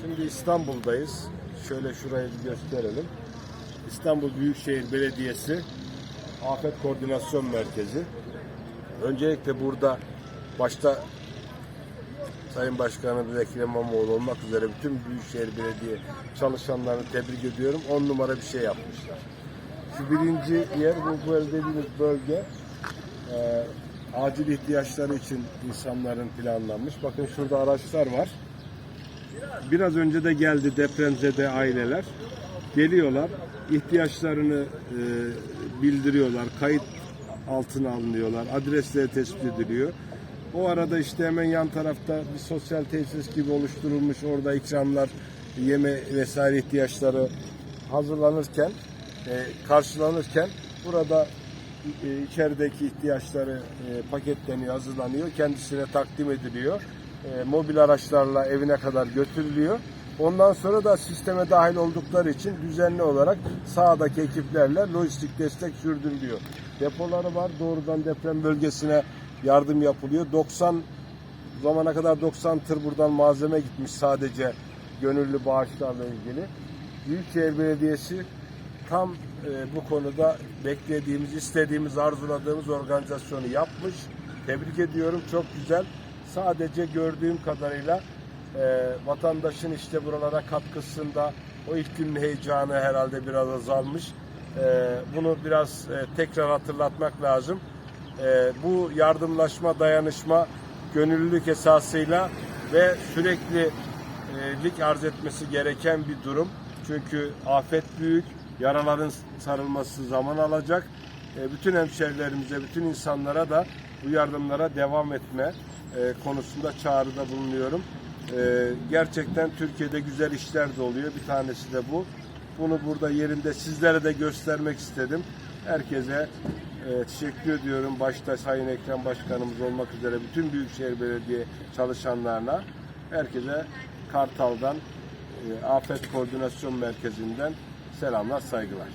Şimdi İstanbul'dayız. Şöyle şurayı bir gösterelim. İstanbul Büyükşehir Belediyesi Afet Koordinasyon Merkezi. Öncelikle burada başta Sayın Başkanımız Ekrem İmamoğlu olmak üzere bütün Büyükşehir Belediye çalışanlarını tebrik ediyorum. On numara bir şey yapmışlar. Şu birinci yer bu dediğimiz bölge e, acil ihtiyaçları için insanların planlanmış. Bakın şurada araçlar var. Biraz önce de geldi depremzede aileler. Geliyorlar, ihtiyaçlarını e, bildiriyorlar, kayıt altına alınıyorlar, adresleri tespit ediliyor. O arada işte hemen yan tarafta bir sosyal tesis gibi oluşturulmuş, orada ikramlar, yeme vesaire ihtiyaçları hazırlanırken, e, karşılanırken burada e, içerideki ihtiyaçları e, paketleniyor, hazırlanıyor, kendisine takdim ediliyor. E, mobil araçlarla evine kadar götürülüyor. Ondan sonra da sisteme dahil oldukları için düzenli olarak sahadaki ekiplerle lojistik destek sürdürülüyor. Depoları var. Doğrudan deprem bölgesine yardım yapılıyor. 90 zamana kadar 90 tır buradan malzeme gitmiş sadece gönüllü bağışlarla ilgili. Büyükşehir Belediyesi tam e, bu konuda beklediğimiz, istediğimiz, arzuladığımız organizasyonu yapmış. Tebrik ediyorum. Çok güzel. Sadece gördüğüm kadarıyla e, vatandaşın işte buralara katkısında o günün heyecanı herhalde biraz azalmış. E, bunu biraz e, tekrar hatırlatmak lazım. E, bu yardımlaşma, dayanışma, gönüllülük esasıyla ve sürekli lik arz etmesi gereken bir durum. Çünkü afet büyük, yaraların sarılması zaman alacak. E, Bütün hemşerilerimize, bütün insanlara da bu yardımlara devam etme e, konusunda çağrıda bulunuyorum. E, Gerçekten Türkiye'de güzel işler de oluyor. Bir tanesi de bu. Bunu burada yerinde sizlere de göstermek istedim. Herkese teşekkür ediyorum. Başta Sayın Ekrem Başkanımız olmak üzere bütün Büyükşehir Belediye çalışanlarına. Herkese Kartal'dan, Afet Koordinasyon Merkezi'nden selamlar, saygılar.